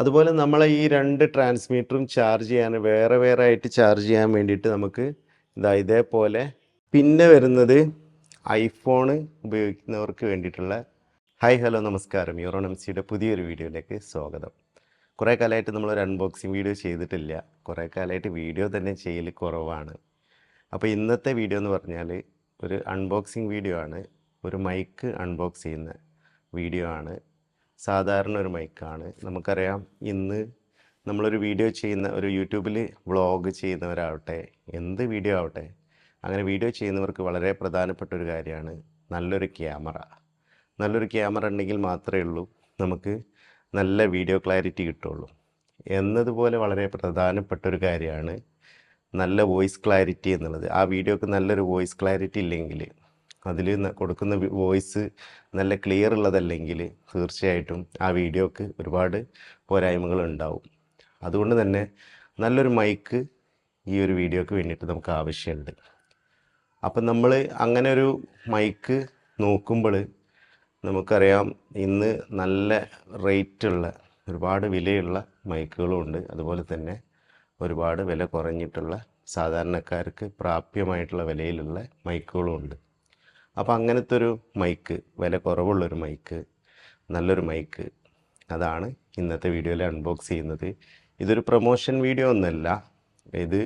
അതുപോലെ നമ്മളെ ഈ രണ്ട് ട്രാൻസ്മീറ്ററും ചാർജ് ചെയ്യാൻ വേറെ വേറെ ആയിട്ട് ചാർജ് ചെയ്യാൻ വേണ്ടിയിട്ട് നമുക്ക് ഇതാ ഇതേപോലെ പിന്നെ വരുന്നത് ഐഫോണ് ഉപയോഗിക്കുന്നവർക്ക് വേണ്ടിയിട്ടുള്ള ഹായ് ഹലോ നമസ്കാരം. യൂറോൺ എം സിയുടെ പുതിയൊരു വീഡിയോയിലേക്ക് സ്വാഗതം. കുറേ കാലമായിട്ട് നമ്മളൊരു അൺബോക്സിങ് വീഡിയോ ചെയ്തിട്ടില്ല. കുറേ കാലമായിട്ട് വീഡിയോ തന്നെ ചെയ്യൽ കുറവാണ്. അപ്പോൾ ഇന്നത്തെ വീഡിയോ എന്ന് പറഞ്ഞാൽ ഒരു അൺബോക്സിങ് വീഡിയോ ആണ്. ഒരു മൈക്ക് അൺബോക്സ് ചെയ്യുന്ന വീഡിയോ ആണ്. സാധാരണ ഒരു മൈക്കാണ്. നമുക്കറിയാം ഇന്ന് നമ്മളൊരു വീഡിയോ ചെയ്യുന്ന ഒരു യൂട്യൂബിൽ വ്ളോഗ് ചെയ്യുന്നവരാവട്ടെ എന്ത് വീഡിയോ ആവട്ടെ അങ്ങനെ വീഡിയോ ചെയ്യുന്നവർക്ക് വളരെ പ്രധാനപ്പെട്ട ഒരു കാര്യമാണ് നല്ലൊരു ക്യാമറ. നല്ലൊരു ക്യാമറ ഉണ്ടെങ്കിൽ മാത്രമേ ഉള്ളൂ നമുക്ക് നല്ല വീഡിയോ ക്ലാരിറ്റി കിട്ടുള്ളൂ എന്നതുപോലെ വളരെ പ്രധാനപ്പെട്ട ഒരു കാര്യമാണ് നല്ല വോയിസ് ക്ലാരിറ്റി എന്നുള്ളത്. ആ വീഡിയോക്ക് നല്ലൊരു വോയിസ് ക്ലാരിറ്റി ഇല്ലെങ്കിൽ അതിൽ കൊടുക്കുന്ന വോയിസ് നല്ല ക്ലിയർ ഉള്ളതല്ലെങ്കിൽ തീർച്ചയായിട്ടും ആ വീഡിയോക്ക് ഒരുപാട് പോരായ്മകൾ ഉണ്ടാവും. അതുകൊണ്ട് തന്നെ നല്ലൊരു മൈക്ക് ഈ ഒരു വീഡിയോക്ക് വേണ്ടിയിട്ട് നമുക്ക് ആവശ്യമുണ്ട്. അപ്പം നമ്മൾ അങ്ങനെ ഒരു മൈക്ക് നോക്കുമ്പോൾ നമുക്കറിയാം ഇന്ന് നല്ല റേറ്റുള്ള ഒരുപാട് വിലയുള്ള മൈക്കുകളുമുണ്ട് അതുപോലെ തന്നെ ഒരുപാട് വില കുറഞ്ഞിട്ടുള്ള സാധാരണക്കാർക്ക് പ്രാപ്യമായിട്ടുള്ള വിലയിലുള്ള മൈക്കുകളും ഉണ്ട്. അപ്പോൾ അങ്ങനത്തെ ഒരു മൈക്ക് വില കുറവുള്ളൊരു മൈക്ക് നല്ലൊരു മൈക്ക് അതാണ് ഇന്നത്തെ വീഡിയോയിൽ അൺബോക്സ് ചെയ്യുന്നത്. ഇതൊരു പ്രൊമോഷൻ വീഡിയോ ഒന്നല്ല. ഇത്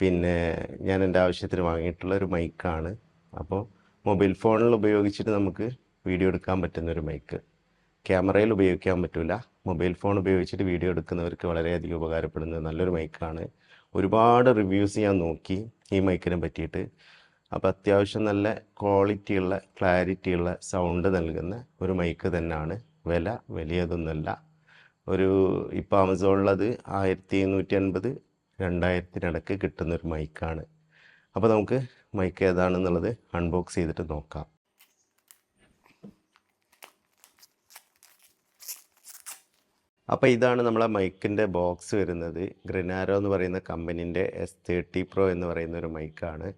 പിന്നെ ഞാൻ എന്റെ ആവശ്യത്തിന് വാങ്ങിയിട്ടുള്ള ഒരു മൈക്കാണ് അപ്പോൾ മൊബൈൽ ഫോണിൽ ഉപയോഗിച്ചിട്ട് നമുക്ക് വീഡിയോ എടുക്കാൻ പറ്റുന്ന ഒരു മൈക്ക് ക്യാമറയിൽ ഉപയോഗിക്കാൻ പറ്റില്ല മൊബൈൽ ഫോൺ ഉപയോഗിച്ചിട്ട് വീഡിയോ എടുക്കുന്നവർക്ക് വളരെയധികം ഉപകാരപ്പെടുന്ന നല്ലൊരു മൈക്കാണ് ഒരുപാട് റിവ്യൂസ് ഞാൻ നോക്കി ഈ മൈക്കിനെ പറ്റിയിട്ട്. അപ്പോൾ അത്യാവശ്യം നല്ല ക്വാളിറ്റിയുള്ള ക്ലാരിറ്റിയുള്ള സൗണ്ട് നൽകുന്ന ഒരു മൈക്ക് തന്നെയാണ്. വില വലിയതൊന്നുമല്ല. ഒരു ഇപ്പോൾ ആമസോണിലത് ആയിരത്തി എണ്ണൂറ്റി അൻപത് രണ്ടായിരത്തിനിടയ്ക്ക് കിട്ടുന്നൊരു മൈക്കാണ് അപ്പോൾ നമുക്ക് മൈക്ക് ഏതാണെന്നുള്ളത് അൺബോക്സ് ചെയ്തിട്ട് നോക്കാം. അപ്പോൾ ഇതാണ് നമ്മളെ മൈക്കിന്റെ ബോക്സ് വരുന്നത്. ഗ്രനാരോ എന്ന് പറയുന്ന കമ്പനീന്റെ എസ് തേർട്ടി പ്രോ എന്ന് പറയുന്ന ഒരു മൈക്കാണ്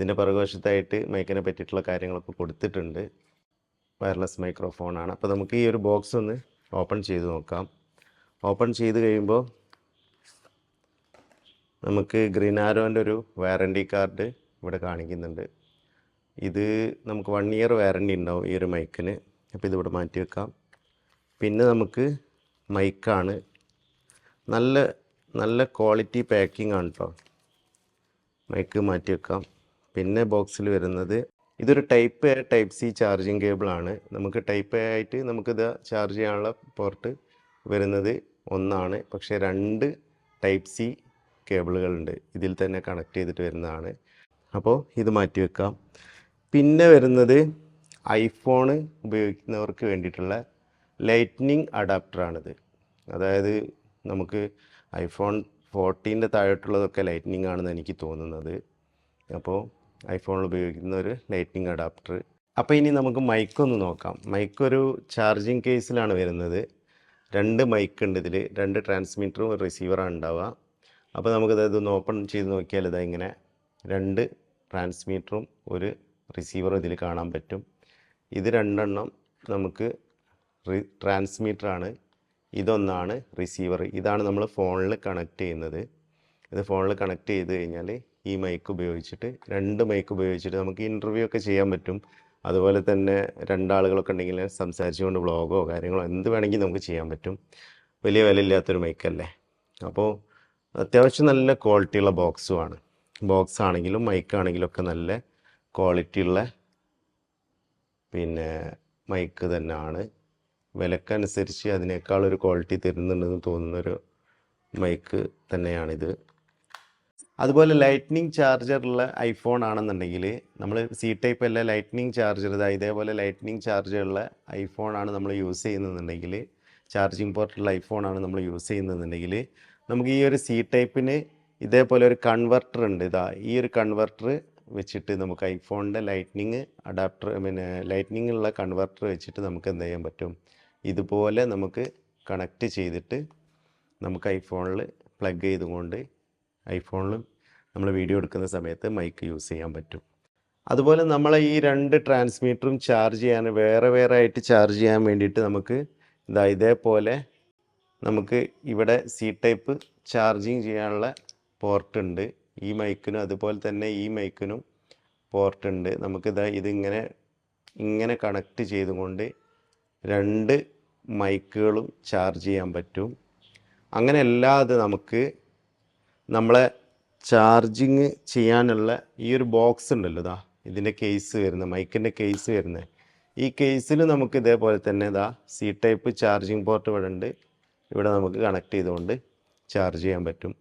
ഇതിന്റെ പുറകുവശത്തായിട്ട് മൈക്കിനെ പറ്റിയിട്ടുള്ള കാര്യങ്ങളൊക്കെ കൊടുത്തിട്ടുണ്ട്. വയർലെസ് മൈക്രോഫോണാണ് അപ്പോൾ നമുക്ക് ഈ ഒരു ബോക്സ് ഒന്ന് ഓപ്പൺ ചെയ്ത് നോക്കാം. ഓപ്പൺ ചെയ്ത് കഴിയുമ്പോൾ നമുക്ക് ഗ്രീനാരോന്റെ ഒരു വാറണ്ടി കാർഡ് ഇവിടെ കാണിക്കുന്നുണ്ട്. ഇത് നമുക്ക് വൺ ഇയർ വാറണ്ടി ഉണ്ടാവും ഈ ഒരു മൈക്കിന് അപ്പോൾ ഇതിവിടെ മാറ്റി വെക്കാം. പിന്നെ നമുക്ക് മൈക്കാണ് നല്ല നല്ല ക്വാളിറ്റി പാക്കിംഗ് ആണ് കേട്ടോ മൈക്ക് മാറ്റി വെക്കാം. പിന്നെ ബോക്സിൽ വരുന്നത് ഇതൊരു type A type C charging കേബിളാണ് നമുക്ക് ടൈപ്പ് എ ആയിട്ട് നമുക്കിത് ചാർജ് ചെയ്യാനുള്ള പോർട്ട് വരുന്നത് ഒന്നാണ്. പക്ഷേ രണ്ട് ടൈപ്പ് സി കേബിളുകളുണ്ട് ഇതിൽ തന്നെ കണക്ട് ചെയ്തിട്ട് വരുന്നതാണ്. അപ്പോൾ ഇത് മാറ്റി വെക്കാം. പിന്നെ വരുന്നത് ഐഫോണ് ഉപയോഗിക്കുന്നവർക്ക് വേണ്ടിയിട്ടുള്ള ലൈറ്റ്നിങ് അഡാപ്റ്ററാണിത് അതായത് നമുക്ക് ഐഫോൺ ഫോർട്ടീന്റെ താഴോട്ടുള്ളതൊക്കെ ലൈറ്റ്നിങ് ആണെന്ന് എനിക്ക് തോന്നുന്നത്. അപ്പോൾ ഐഫോണിൽ ഉപയോഗിക്കുന്ന ഒരു ലൈറ്റിംഗ് അഡാപ്റ്റർ. അപ്പോൾ ഇനി നമുക്ക് മൈക്കൊന്ന് നോക്കാം. മൈക്ക് ഒരു ചാർജിങ് കേസിലാണ് വരുന്നത്. രണ്ട് മൈക്ക് ഉണ്ട് ഇതിൽ. രണ്ട് ട്രാൻസ്മിറ്ററും ഒരു റിസീവറാണ് ഉണ്ടാവുക. അപ്പോൾ നമുക്കത് ഇതൊന്ന് ഓപ്പൺ ചെയ്ത് നോക്കിയാൽ ഇതാ ഇങ്ങനെ രണ്ട് ട്രാൻസ്മീറ്ററും ഒരു റിസീവറും ഇതിൽ കാണാൻ പറ്റും. ഇത് രണ്ടെണ്ണം നമുക്ക് റി ട്രാൻസ്മീറ്ററാണ്. ഇതൊന്നാണ് റിസീവർ. ഇതാണ് നമ്മൾ ഫോണിൽ കണക്ട് ചെയ്യുന്നത്. ഇത് ഫോണിൽ കണക്ട് ചെയ്ത് കഴിഞ്ഞാൽ ഈ മൈക്ക് ഉപയോഗിച്ചിട്ട് രണ്ട് മൈക്ക് ഉപയോഗിച്ചിട്ട് നമുക്ക് ഇന്റർവ്യൂ ഒക്കെ ചെയ്യാൻ പറ്റും. അതുപോലെ തന്നെ രണ്ടാളുകളൊക്കെ ഉണ്ടെങ്കിൽ സംസാരിച്ചുകൊണ്ട് വ്ളോഗോ കാര്യങ്ങളോ എന്ത് വേണമെങ്കിൽ നമുക്ക് ചെയ്യാൻ പറ്റും. വലിയ വില വിലയില്ലാത്തൊരു മൈക്കല്ലേ അപ്പോൾ അത്യാവശ്യം നല്ല ക്വാളിറ്റിയുള്ള ബോക്സുമാണ് ബോക്സ് ആണെങ്കിലും മൈക്കാണെങ്കിലും ഒക്കെ നല്ല ക്വാളിറ്റിയുള്ള പിന്നെ മൈക്ക് തന്നെയാണ് വിലക്കനുസരിച്ച് അതിനേക്കാളൊരു ക്വാളിറ്റി തരുന്നുണ്ടെന്ന് തോന്നുന്നൊരു മൈക്ക് തന്നെയാണിത് അതുപോലെ ലൈറ്റ്നിങ് ചാർജറുള്ള ഐഫോൺ ആണെന്നുണ്ടെങ്കിൽ നമ്മൾ സി ടൈപ്പ് അല്ല ലൈറ്റ്നിങ് ചാർജർ ഇതാ ഇതേപോലെ ലൈറ്റ്നിങ് ചാർജറുള്ള ഐഫോൺ ആണ് നമ്മൾ യൂസ് ചെയ്യുന്നതെന്നുണ്ടെങ്കിൽ ചാർജിങ് പോർട്ടുള്ള ഐഫോൺ ആണ് നമ്മൾ യൂസ് ചെയ്യുന്നതെന്നുണ്ടെങ്കിൽ നമുക്ക് ഈ ഒരു സി ടൈപ്പിന് ഇതേപോലെ ഒരു കൺവെർട്ടർ ഉണ്ട്. ഇതാ ഈ ഒരു കൺവെർട്ടർ വെച്ചിട്ട് നമുക്ക് ഐഫോണിന്റെ ലൈറ്റ്നിങ് അഡാപ്റ്റർ പിന്നെ ലൈറ്റ്നിങ് ഉള്ള കൺവെർട്ടർ വെച്ചിട്ട് നമുക്ക് എന്ത് ചെയ്യാൻ പറ്റും? ഇതുപോലെ നമുക്ക് കണക്റ്റ് ചെയ്തിട്ട് നമുക്ക് ഐഫോണിൽ പ്ലഗ് ചെയ്തുകൊണ്ട് ഐഫോണിലും നമ്മൾ വീഡിയോ എടുക്കുന്ന സമയത്ത് മൈക്ക് യൂസ് ചെയ്യാൻ പറ്റും. അതുപോലെ നമ്മളെ ഈ രണ്ട് ട്രാൻസ്മീറ്ററും ചാർജ് ചെയ്യാൻ വേറെ വേറെ ആയിട്ട് ചാർജ് ചെയ്യാൻ വേണ്ടിയിട്ട് നമുക്ക് ഇതാ ഇതേപോലെ നമുക്ക് ഇവിടെ സി ടൈപ്പ് ചാർജിങ് ചെയ്യാനുള്ള പോർട്ടുണ്ട് ഈ മൈക്കിനും അതുപോലെ തന്നെ ഈ മൈക്കിനും പോർട്ടുണ്ട് നമുക്കിതാ ഇതിങ്ങനെ ഇങ്ങനെ കണക്ട് ചെയ്തുകൊണ്ട് രണ്ട് മൈക്കുകളും ചാർജ് ചെയ്യാൻ പറ്റും. അങ്ങനെ അല്ലാതെ നമുക്ക് നമ്മളെ ചാർജിങ് ചെയ്യാനുള്ള ഈ ഒരു ബോക്സ് ഉണ്ടല്ലോ ഇതാ ഇതിന്റെ കേസ് വരുന്നത് മൈക്കിന്റെ കേസ് വരുന്നത്. ഈ കേസിൽ നമുക്ക് ഇതേപോലെ തന്നെ ഇതാ സി ടൈപ്പ് ചാർജിങ് പോർട്ട് ഇവിടെ ഉണ്ട്. ഇവിടെ നമുക്ക് കണക്ട് ചെയ്തുകൊണ്ട് ചാർജ് ചെയ്യാൻ പറ്റും.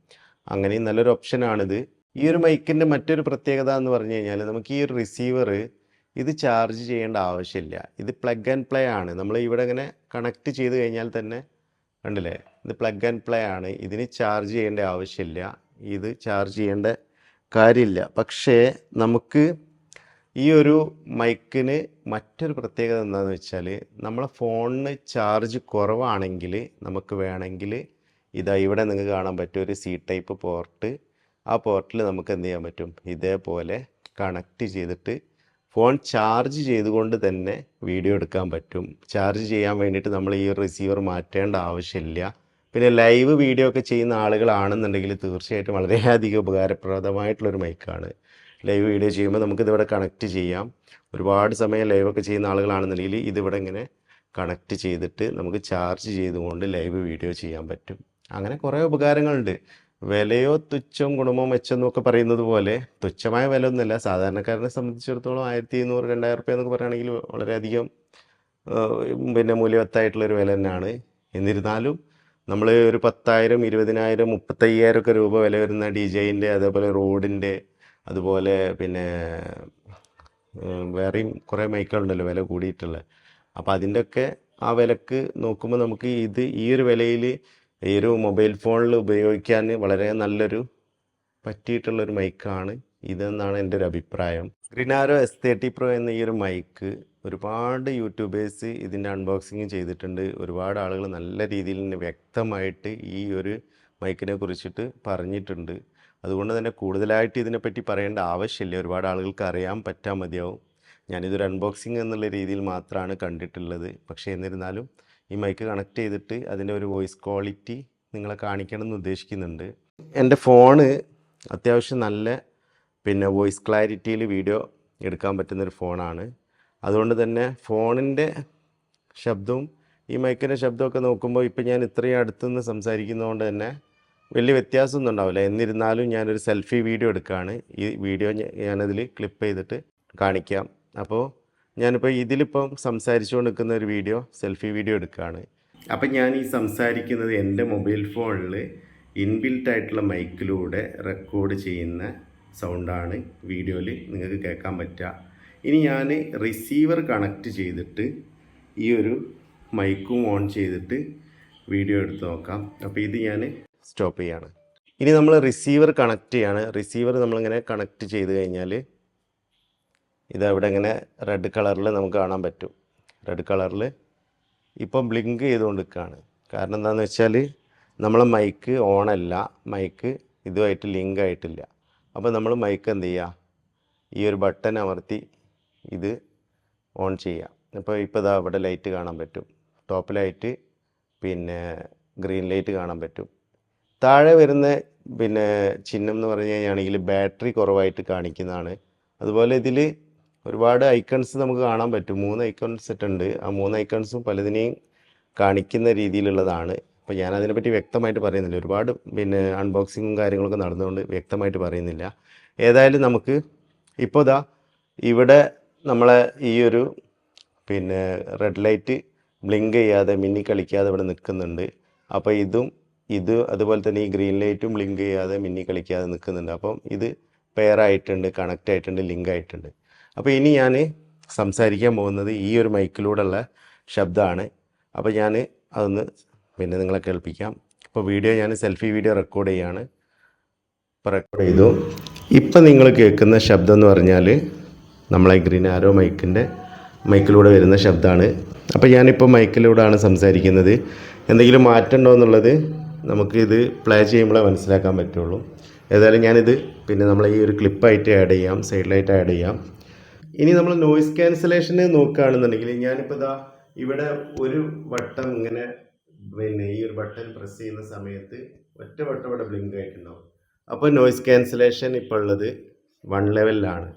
അങ്ങനെയും നല്ലൊരു ഓപ്ഷനാണിത്. ഈ ഒരു മൈക്കിന്റെ മറ്റൊരു പ്രത്യേകത എന്ന് പറഞ്ഞു കഴിഞ്ഞാൽ നമുക്ക് ഈ ഒരു റിസീവർ ഇത് ചാർജ് ചെയ്യേണ്ട ആവശ്യമില്ല. ഇത് പ്ലഗ് ആൻഡ് പ്ലേ ആണ്. നമ്മൾ ഇവിടെ ഇങ്ങനെ കണക്ട് ചെയ്ത് കഴിഞ്ഞാൽ തന്നെ കണ്ടില്ലേ? ഇത് പ്ലഗ് ആൻഡ് പ്ലേ ആണ്. ഇതിന് ചാർജ് ചെയ്യേണ്ട ആവശ്യമില്ല. ഇത് ചാർജ് ചെയ്യേണ്ട കാര്യമില്ല. പക്ഷേ നമുക്ക് ഈ ഒരു മൈക്കിന് മറ്റൊരു പ്രത്യേകത എന്താണെന്ന് വെച്ചാൽ നമ്മളെ ഫോണിന് ചാർജ് കുറവാണെങ്കിൽ നമുക്ക് വേണമെങ്കിൽ ഇതാ ഇവിടെ നിങ്ങൾക്ക് കാണാൻ പറ്റും ഒരു സി ടൈപ്പ് പോർട്ട് ആ പോർട്ടിൽ നമുക്ക് എന്ത് ചെയ്യാൻ പറ്റും? ഇതേപോലെ കണക്റ്റ് ചെയ്തിട്ട് ഫോൺ ചാർജ് ചെയ്തുകൊണ്ട് തന്നെ വീഡിയോ എടുക്കാൻ പറ്റും. ചാർജ് ചെയ്യാൻ വേണ്ടിയിട്ട് നമ്മൾ ഈ റിസീവർ മാറ്റേണ്ട ആവശ്യമില്ല. പിന്നെ ലൈവ് വീഡിയോ ഒക്കെ ചെയ്യുന്ന ആളുകളാണെന്നുണ്ടെങ്കിൽ തീർച്ചയായിട്ടും വളരെയധികം ഉപകാരപ്രദമായിട്ടുള്ളൊരു മൈക്കാണ്. ലൈവ് വീഡിയോ ചെയ്യുമ്പോൾ നമുക്കിതിവിടെ കണക്റ്റ് ചെയ്യാം. ഒരുപാട് സമയം ലൈവൊക്കെ ചെയ്യുന്ന ആളുകളാണെന്നുണ്ടെങ്കിൽ ഇതിവിടെ ഇങ്ങനെ കണക്റ്റ് ചെയ്തിട്ട് നമുക്ക് ചാർജ് ചെയ്തുകൊണ്ട് ലൈവ് വീഡിയോ ചെയ്യാൻ പറ്റും. അങ്ങനെ കുറേ ഉപകാരങ്ങളുണ്ട്. വിലയോ തുച്ഛം ഗുണമോ മെച്ചം എന്നൊക്കെ പറയുന്നത് പോലെ തുച്ഛമായ വില ഒന്നുമല്ല സാധാരണക്കാരനെ സംബന്ധിച്ചിടത്തോളം ആയിരത്തി ഇരുന്നൂറ് രണ്ടായിരം റുപ്യ എന്നൊക്കെ പറയുകയാണെങ്കിൽ വളരെയധികം പിന്നെ മൂല്യവത്തായിട്ടുള്ളൊരു വില തന്നെയാണ്. എന്നിരുന്നാലും നമ്മൾ ഒരു പത്തായിരം ഇരുപതിനായിരം മുപ്പത്തയ്യായിരം ഒക്കെ രൂപ വില വരുന്ന ഡി ജെയിന്റെ അതേപോലെ റോഡിന്റെ അതുപോലെ പിന്നെ വേറെയും കുറേ മൈക്കുകളുണ്ടല്ലോ വില കൂടിയിട്ടുള്ള അപ്പോൾ അതിന്റെയൊക്കെ ആ വിലക്ക് നോക്കുമ്പോൾ നമുക്ക് ഇത് ഈ ഒരു വിലയിൽ ഈ ഒരു മൊബൈൽ ഫോണിൽ ഉപയോഗിക്കാൻ വളരെ നല്ലൊരു പറ്റിയിട്ടുള്ളൊരു മൈക്കാണ് ഇതെന്നാണ് എന്റെ ഒരു അഭിപ്രായം. ഗ്രിനാരോ എസ് തേർട്ടി പ്രോ എന്ന ഈ ഒരു മൈക്ക് ഒരുപാട് യൂട്യൂബേഴ്സ് ഇതിന്റെ അൺബോക്സിങ് ചെയ്തിട്ടുണ്ട്. ഒരുപാട് ആളുകൾ നല്ല രീതിയിൽ വ്യക്തമായിട്ട് ഈ ഒരു മൈക്കിനെ കുറിച്ചിട്ട് പറഞ്ഞിട്ടുണ്ട്. അതുകൊണ്ട് തന്നെ കൂടുതലായിട്ട് ഇതിനെപ്പറ്റി പറയേണ്ട ആവശ്യമില്ല. ഒരുപാട് ആളുകൾക്ക് അറിയാൻ പറ്റാൻ മതിയാവും. ഞാനിതൊരു അൺബോക്സിങ് എന്നുള്ള രീതിയിൽ മാത്രമാണ് കണ്ടിട്ടുള്ളത്. പക്ഷേ എന്നിരുന്നാലും ഈ മൈക്ക് കണക്ട് ചെയ്തിട്ട് അതിന്റെ ഒരു വോയിസ് ക്വാളിറ്റി നിങ്ങളെ കാണിക്കണം എന്ന് ഉദ്ദേശിക്കുന്നുണ്ട്. എന്റെ ഫോണ് അത്യാവശ്യം നല്ല പിന്നെ വോയിസ് ക്ലാരിറ്റിയിൽ വീഡിയോ എടുക്കാൻ പറ്റുന്നൊരു ഫോണാണ് അതുകൊണ്ട് തന്നെ ഫോണിന്റെ ശബ്ദവും ഈ മൈക്കിന്റെ ശബ്ദമൊക്കെ നോക്കുമ്പോൾ ഇപ്പം ഞാൻ ഇത്രയും അടുത്തുനിന്ന് സംസാരിക്കുന്നതുകൊണ്ട് തന്നെ വലിയ വ്യത്യാസമൊന്നും ഉണ്ടാവില്ല. എന്നിരുന്നാലും ഞാനൊരു സെൽഫി വീഡിയോ എടുക്കുകയാണ്. ഈ വീഡിയോ ഞാനതിൽ ക്ലിപ്പ് ചെയ്തിട്ട് കാണിക്കാം. അപ്പോൾ ഞാനിപ്പോൾ ഇതിലിപ്പം സംസാരിച്ചുകൊണ്ട് നിൽക്കുന്ന ഒരു വീഡിയോ സെൽഫി വീഡിയോ എടുക്കുകയാണ്. അപ്പം ഞാൻ ഈ സംസാരിക്കുന്നത് എന്റെ മൊബൈൽ ഫോണിൽ ഇൻബിൽറ്റ് ആയിട്ടുള്ള മൈക്കിലൂടെ റെക്കോർഡ് ചെയ്യുന്ന സൗണ്ടാണ്. വീഡിയോയിൽ നിങ്ങൾക്ക് കേൾക്കാൻ പറ്റുക. ഇനി ഞാൻ റിസീവർ കണക്റ്റ് ചെയ്തിട്ട് ഈ ഒരു മൈക്കും ഓൺ ചെയ്തിട്ട് വീഡിയോ എടുത്ത് നോക്കാം. അപ്പോൾ ഇത് ഞാൻ സ്റ്റോപ്പ് ചെയ്യാണ്. ഇനി നമ്മൾ റിസീവർ കണക്റ്റ് ചെയ്യാണ്. റിസീവർ നമ്മളിങ്ങനെ കണക്റ്റ് ചെയ്ത് കഴിഞ്ഞാൽ ഇത് അവിടെ ഇങ്ങനെ റെഡ് കളറിൽ നമുക്ക് കാണാൻ പറ്റും. റെഡ് കളറിൽ ഇപ്പം ബ്ലിങ്ക് ചെയ്തുകൊണ്ട് നിൽക്കുകയാണ് കാരണം എന്താണെന്ന് വെച്ചാൽ നമ്മളെ മൈക്ക് ഓണല്ല മൈക്ക് ഇതുമായിട്ട് ലിങ്ക് ആയിട്ടില്ല. അപ്പോൾ നമ്മൾ മൈക്ക് എന്ത് ചെയ്യുക ഈ ഒരു ബട്ടൺ അമർത്തി ഇത് ഓൺ ചെയ്യാം. അപ്പോൾ ഇപ്പോൾ ഇതാ ഇവിടെ ലൈറ്റ് കാണാൻ പറ്റും. ടോപ്പ് ലൈറ്റ് പിന്നെ ഗ്രീൻ ലൈറ്റ് കാണാൻ പറ്റും. താഴെ വരുന്ന പിന്നെ ചിഹ്നം എന്ന് പറഞ്ഞു കഴിഞ്ഞാണെങ്കിൽ ബാറ്ററി കുറവായിട്ട് കാണിക്കുന്നതാണ്. അതുപോലെ ഇതിൽ ഒരുപാട് ഐക്കൺസ് നമുക്ക് കാണാൻ പറ്റും. മൂന്ന് ഐക്കൺസ് ഉണ്ട് ആ മൂന്ന് ഐക്കൺസും പലതിനെയും കാണിക്കുന്ന രീതിയിലുള്ളതാണ്. അപ്പോൾ ഞാൻ അതിനെപ്പറ്റി വ്യക്തമായിട്ട് പറയുന്നില്ല. ഒരുപാട് പിന്നെ അൺബോക്സിങ്ങും കാര്യങ്ങളൊക്കെ നടന്നുകൊണ്ട് വ്യക്തമായിട്ട് പറയുന്നില്ല. ഏതായാലും നമുക്ക് ഇപ്പോൾ ഇതാ ഇവിടെ നമ്മളെ ഈ ഒരു പിന്നെ റെഡ് ലൈറ്റ് ബ്ലിങ്ക് ചെയ്യാതെ മിന്നി കളിക്കാതെ ഇവിടെ നിൽക്കുന്നുണ്ട്. അപ്പോൾ ഇതും ഇത് അതുപോലെ തന്നെ ഈ ഗ്രീൻ ലൈറ്റും ബ്ലിങ്ക് ചെയ്യാതെ മിന്നി കളിക്കാതെ നിൽക്കുന്നുണ്ട്. അപ്പം ഇത് പെയർ ആയിട്ടുണ്ട് കണക്റ്റ് ആയിട്ടുണ്ട് ലിങ്ക് ആയിട്ടുണ്ട്. അപ്പോൾ ഇനി ഞാൻ സംസാരിക്കാൻ പോകുന്നത് ഈ ഒരു മൈക്കിലൂടെയുള്ള ശബ്ദമാണ്. അപ്പോൾ ഞാൻ അതൊന്ന് പിന്നെ നിങ്ങളെ കേൾപ്പിക്കാം. ഇപ്പോൾ വീഡിയോ ഞാൻ സെൽഫി വീഡിയോ റെക്കോർഡ് ചെയ്യാണ്. ഇപ്പോൾ റെക്കോർഡ് ചെയ്തു. ഇപ്പം നിങ്ങൾ കേൾക്കുന്ന ശബ്ദം എന്ന് പറഞ്ഞാൽ നമ്മളെ ഗ്രീൻ ആരോ മൈക്കിന്റെ മൈക്കിലൂടെ വരുന്ന ശബ്ദമാണ്. അപ്പോൾ ഞാനിപ്പോൾ മൈക്കിലൂടെയാണ് സംസാരിക്കുന്നത്. എന്തെങ്കിലും മാറ്റം ഉണ്ടോ എന്നുള്ളത് നമുക്കിത് പ്ലേ ചെയ്യുമ്പോഴേ മനസ്സിലാക്കാൻ പറ്റുള്ളൂ. ഏതായാലും ഞാനിത് പിന്നെ നമ്മൾ ഈ ഒരു ക്ലിപ്പായിട്ട് ആഡ് ചെയ്യാം സൈഡിലായിട്ട് ആഡ് ചെയ്യാം. ഇനി നമ്മൾ നോയിസ് ക്യാൻസലേഷന് നോക്കുകയാണെന്നുണ്ടെങ്കിൽ ഞാനിപ്പോൾ ഇതാ ഇവിടെ ഒരു വട്ടം ഇങ്ങനെ പിന്നെ ഈ ഒരു ബട്ടൺ പ്രസ് ചെയ്യുന്ന സമയത്ത് ഒറ്റ വട്ടം ഇവിടെ ബ്ലിങ്ക് ആയിട്ടുണ്ടാവും. അപ്പോൾ നോയിസ് ക്യാൻസലേഷൻ ഇപ്പോൾ ഉള്ളത് വൺ ലെവലിലാണ്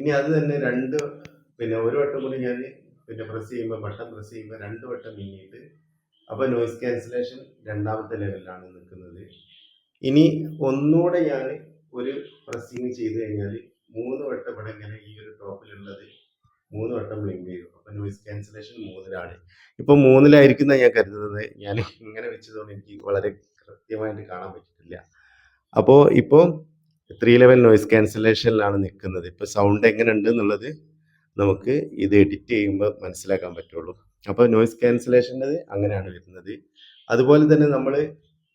ഇനി അത് തന്നെ രണ്ട് പിന്നെ ഒരു വട്ടം കൂടി ഞാൻ പിന്നെ പ്രസ് ചെയ്യുമ്പോൾ ബട്ടൺ പ്രസ് ചെയ്യുമ്പോൾ രണ്ട് വട്ടം മിന്നിയിട്ട് അപ്പോൾ നോയിസ് ക്യാൻസലേഷൻ രണ്ടാമത്തെ ലെവലിലാണ് നിൽക്കുന്നത്. ഇനി ഒന്നുകൂടെ ഞാൻ ഒരു പ്രസ്സിങ് ചെയ്ത് കഴിഞ്ഞാൽ മൂന്ന് വട്ടം ഇവിടെ ഇങ്ങനെ ഈ ഒരു ടോപ്പിലുള്ളത് മൂന്ന് വട്ടം ബ്ലിങ്ക് ചെയ്തു. അപ്പോൾ നോയിസ് ക്യാൻസലേഷൻ മൂന്നിലാണ്. ഇപ്പോൾ മൂന്നിലായിരിക്കുന്ന ഞാൻ കരുതുന്നത് ഞാൻ ഇങ്ങനെ വെച്ചതുകൊണ്ട് എനിക്ക് വളരെ കൃത്യമായിട്ട് കാണാൻ പറ്റിയിട്ടില്ല. അപ്പോൾ ഇപ്പോൾ ത്രീ ലെവൽ നോയ്സ് ക്യാൻസലേഷനിലാണ് നിൽക്കുന്നത്. ഇപ്പോൾ സൗണ്ട് എങ്ങനെ ഉണ്ട് എന്നുള്ളത് നമുക്ക് ഇത് എഡിറ്റ് ചെയ്യുമ്പോൾ മനസ്സിലാക്കാൻ പറ്റുള്ളൂ. അപ്പോൾ നോയ്സ് ക്യാൻസലേഷന്റെ അങ്ങനെയാണ് വരുന്നത്. അതുപോലെ തന്നെ നമ്മൾ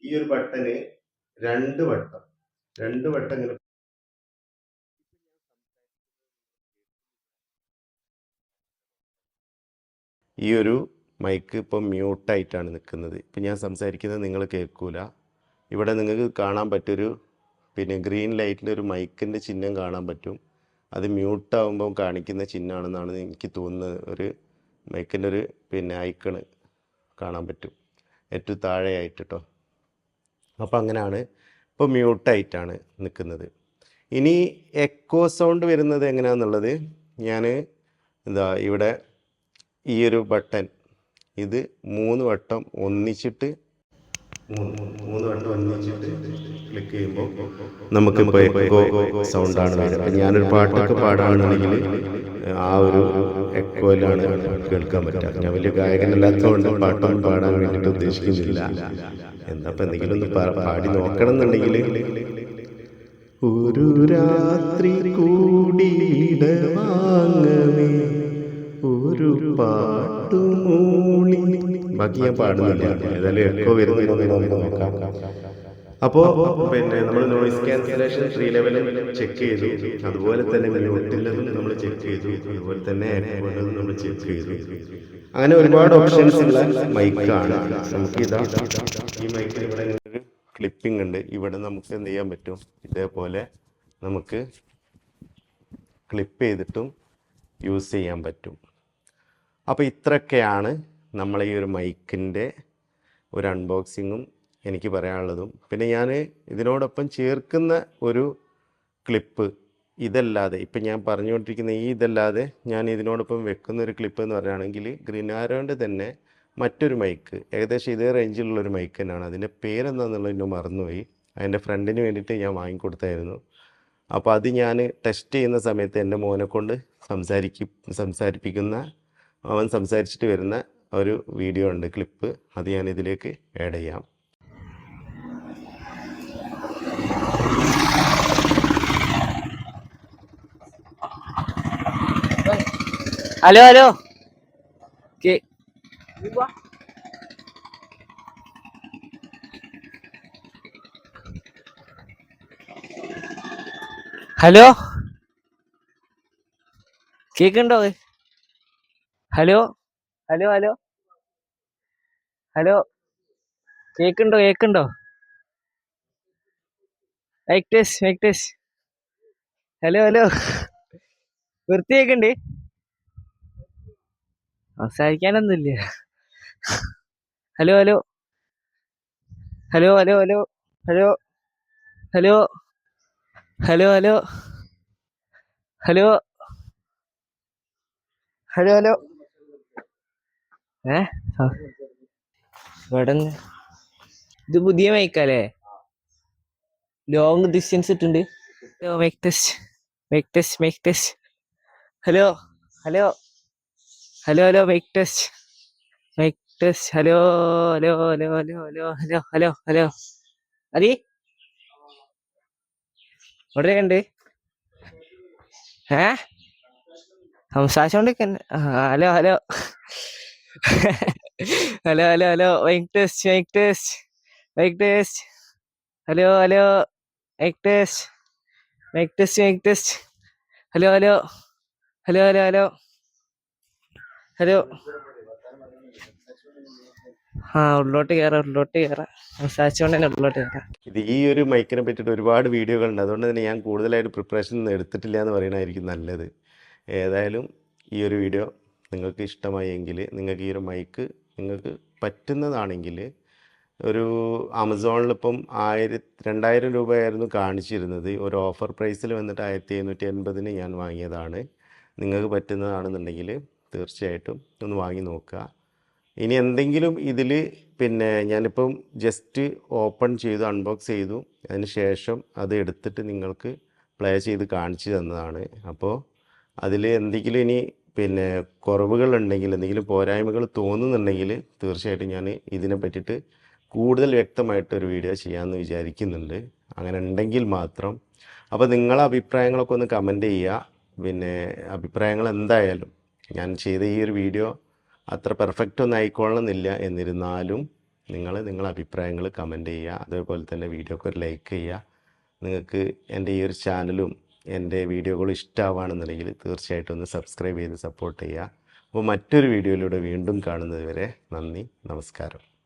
ഈ ഒരു ബട്ടന് രണ്ട് വട്ടം രണ്ട് വട്ടം ഇങ്ങനെ ഈ ഒരു മൈക്ക് ഇപ്പം മ്യൂട്ടായിട്ടാണ് നിൽക്കുന്നത്. ഇപ്പം ഞാൻ സംസാരിക്കുന്നത് നിങ്ങൾ കേൾക്കൂല. ഇവിടെ നിങ്ങൾക്ക് കാണാൻ പറ്റൊരു പിന്നെ ഗ്രീൻ ലൈറ്റിൽ ഒരു മൈക്കിന്റെ ചിഹ്നം കാണാൻ പറ്റും. അത് മ്യൂട്ടാവുമ്പോൾ കാണിക്കുന്ന ചിഹ്നമാണെന്നാണ് എനിക്ക് തോന്നുന്നത്. ഒരു മൈക്കിന്റെ ഒരു പിന്നെ ഐക്കണ് കാണാൻ പറ്റും. ഏറ്റവും താഴെയായിട്ട് കേട്ടോ അപ്പോൾ അങ്ങനെയാണ് ഇപ്പോൾ മ്യൂട്ടായിട്ടാണ് നിൽക്കുന്നത്. ഇനി എക്കോ സൗണ്ട് വരുന്നത് എങ്ങനെയാണെന്നുള്ളത് ഞാൻ എന്താ ഇവിടെ ഈ ഒരു ബട്ടൺ ഇത് മൂന്ന് വട്ടം ഒന്നിച്ചിട്ട് മൂന്ന് മൂന്ന് വട്ടം ഒന്നിച്ചിട്ട് ക്ലിക്ക് ചെയ്യുമ്പോൾ നമുക്കിപ്പോൾ എക്കോ സൗണ്ടാണ് വരുന്നത് അപ്പം ഞാനൊരു പാട്ടൊക്കെ പാടാണെന്നുണ്ടെങ്കിൽ ആ ഒരു എക്കോയിലാണ് കേൾക്കാൻ പറ്റുക. ഞാൻ വലിയ ഗായകനല്ലാത്തതുകൊണ്ട് പാട്ടൊന്നും പാടാൻ വേണ്ടിയിട്ട് ഉദ്ദേശിക്കുന്നില്ല. എന്താ ഇപ്പം എന്തെങ്കിലും ഒന്ന് പാടി നോക്കണം എന്നുണ്ടെങ്കിൽ ഒരു രാത്രി കൂടി ഒരു പാട്ടുമൂളി ബാക്കി ഞാൻ പാടുന്നില്ല. ഏതായാലും എക്കോ നോക്കാം. അപ്പോൾ പിന്നെ നമ്മൾ നോയിസ് ക്യാൻസലേഷൻ ത്രീ ലെവലും ചെക്ക് ചെയ്തു. അതുപോലെ തന്നെ ലെവലും നമ്മൾ ചെക്ക് ചെയ്തു. അതുപോലെ തന്നെ നമ്മൾ ചെക്ക് ചെയ്തു. അങ്ങനെ ഒരുപാട് ഓപ്ഷൻസ് ഉള്ള മൈക്കാണ് നമുക്ക് ഇതാ ഈ മൈക്കിൽ ഇവിടെ ഒരു ക്ലിപ്പിംഗ് ഉണ്ട്. ഇവിടെ നമുക്ക് എന്ത് ചെയ്യാൻ പറ്റും? ഇതേപോലെ നമുക്ക് ക്ലിപ്പ് ചെയ്തിട്ടും യൂസ് ചെയ്യാൻ പറ്റും. അപ്പോൾ ഇത്രയൊക്കെയാണ് നമ്മൾ ഈ ഒരു മൈക്കിന്റെ ഒരു അൺബോക്സിങ്ങും എനിക്ക് പറയാനുള്ളതും. പിന്നെ ഞാൻ ഇതിനോടൊപ്പം ചേർക്കുന്ന ഒരു ക്ലിപ്പ് ഇതല്ലാതെ ഇപ്പം ഞാൻ പറഞ്ഞുകൊണ്ടിരിക്കുന്ന ഈ ഇതല്ലാതെ ഞാൻ ഇതിനോടൊപ്പം വെക്കുന്ന ഒരു ക്ലിപ്പ് എന്ന് പറയുകയാണെങ്കിൽ ഗ്രീനാരോന്റെ തന്നെ മറ്റൊരു മൈക്ക് ഏകദേശം ഇതേ റേഞ്ചിലുള്ള ഒരു മൈക്ക് തന്നെയാണ്. അതിന്റെ പേരെന്താണെന്നുള്ളത് എന്നെ മറന്നുപോയി. അതിന്റെ ഫ്രണ്ടിന് വേണ്ടിയിട്ട് ഞാൻ വാങ്ങിക്കൊടുത്തായിരുന്നു. അപ്പോൾ അത് ഞാൻ ടെസ്റ്റ് ചെയ്യുന്ന സമയത്ത് എന്റെ മോനെ കൊണ്ട് സംസാരിക്കും സംസാരിപ്പിക്കുന്ന അവൻ സംസാരിച്ചിട്ട് വരുന്ന ഒരു വീഡിയോ ഉണ്ട് ക്ലിപ്പ്. അത് ഞാൻ ഇതിലേക്ക് ആഡ് ചെയ്യാം. Hello hello. ഹലോ? കേക്കുണ്ടോ ഹലോ? Hello hello? ഹലോ. കേക്കുണ്ടോ കേക്കുണ്ടോ? Mic test mic test hello hello. വൃത്തിയാക്കണ്ടേ സംസാരിക്കാനൊന്നുമില്ല hello hello. Hello hello hello. Hello hello. Hello hello. Hello. Hello hello. ഏ? ആ. ഇവിടെന്ന്. ഇത് പുതിയ മൈക്കല്ലേ ലോങ് ഡിസ്റ്റൻസ് ഇട്ടുണ്ട് hello mic test mic test mic test hello hello hello hello mic test mic test hello hello hello hello hello hello hello hello അതി ഇവിടെ ഉണ്ട്. ഏ? സംസാരിച്ചോണ്ടിരിക്കന്നെ. Hello hello. Hello hello hello. Mic test mic test mic test hello hello. Mic test mic test mic test hello hello. Hello hello hello. Hello. ആ ഉള്ളോട്ട് കയറാം ഉള്ളോട്ട് കയറാം സംസാരിച്ചുകൊണ്ട് തന്നെ ഉള്ളോട്ട് കയറാം ഇത് ഈ ഒരു മൈക്കിനെ പറ്റിയിട്ട് ഒരുപാട് വീഡിയോകളുണ്ട്. അതുകൊണ്ട് തന്നെ ഞാൻ കൂടുതലായിട്ട് പ്രിപ്പറേഷൻ എടുത്തിട്ടില്ല എന്ന് പറയണമായിരിക്കും നല്ലത്. ഏതായാലും ഈ ഒരു വീഡിയോ നിങ്ങൾക്ക് ഇഷ്ടമായെങ്കിൽ നിങ്ങൾക്ക് ഈ ഒരു മൈക്ക് നിങ്ങൾക്ക് പറ്റുന്നതാണെങ്കിൽ ഒരു ആമസോണിൽ ഇപ്പം ആയിരത്തി രണ്ടായിരം രൂപയായിരുന്നു കാണിച്ചിരുന്നത്. ഒരു ഓഫർ പ്രൈസിൽ വന്നിട്ട് ആയിരത്തി എഴുന്നൂറ്റി എൺപതിന് ഞാൻ വാങ്ങിയതാണ്. നിങ്ങൾക്ക് പറ്റുന്നതാണെന്നുണ്ടെങ്കിൽ തീർച്ചയായിട്ടും ഒന്ന് വാങ്ങി നോക്കുക. ഇനി എന്തെങ്കിലും ഇതിൽ പിന്നെ ഞാനിപ്പം ജസ്റ്റ് ഓപ്പൺ ചെയ്തു അൺബോക്സ് ചെയ്തു. അതിന് ശേഷം അത് എടുത്തിട്ട് നിങ്ങൾക്ക് പ്ലേ ചെയ്ത് കാണിച്ചു തന്നതാണ്. അപ്പോൾ അതിൽ എന്തെങ്കിലും ഇനി പിന്നെ കുറവുകളുണ്ടെങ്കിൽ എന്തെങ്കിലും പോരായ്മകൾ തോന്നുന്നുണ്ടെങ്കിൽ തീർച്ചയായിട്ടും ഞാൻ ഇതിനെ പറ്റിയിട്ട് കൂടുതൽ വ്യക്തമായിട്ടൊരു വീഡിയോ ചെയ്യാമെന്ന് വിചാരിക്കുന്നുണ്ട്. അങ്ങനെ ഉണ്ടെങ്കിൽ മാത്രം. അപ്പോൾ നിങ്ങളെ അഭിപ്രായങ്ങളൊക്കെ ഒന്ന് കമന്റ് ചെയ്യുക. പിന്നെ അഭിപ്രായങ്ങൾ എന്തായാലും ഞാൻ ചെയ്ത ഈ ഒരു വീഡിയോ അത്ര പെർഫെക്റ്റ് ഒന്നും ആയിക്കൊള്ളണമെന്നില്ല. എന്നിരുന്നാലും നിങ്ങൾ നിങ്ങളുടെ അഭിപ്രായങ്ങൾ കമന്റ് ചെയ്യുക. അതേപോലെ തന്നെ വീഡിയോക്ക് ഒരു ലൈക്ക് ചെയ്യുക. നിങ്ങൾക്ക് എന്റെ ഈ ഒരു ചാനലും എന്റെ വീഡിയോകൾ ഇഷ്ടമാവുകയാണെന്നുണ്ടെങ്കിൽ തീർച്ചയായിട്ടും ഒന്ന് സബ്സ്ക്രൈബ് ചെയ്ത് സപ്പോർട്ട് ചെയ്യുക. അപ്പോൾ മറ്റൊരു വീഡിയോയിലൂടെ വീണ്ടും കാണുന്നത് വരെ നന്ദി നമസ്കാരം.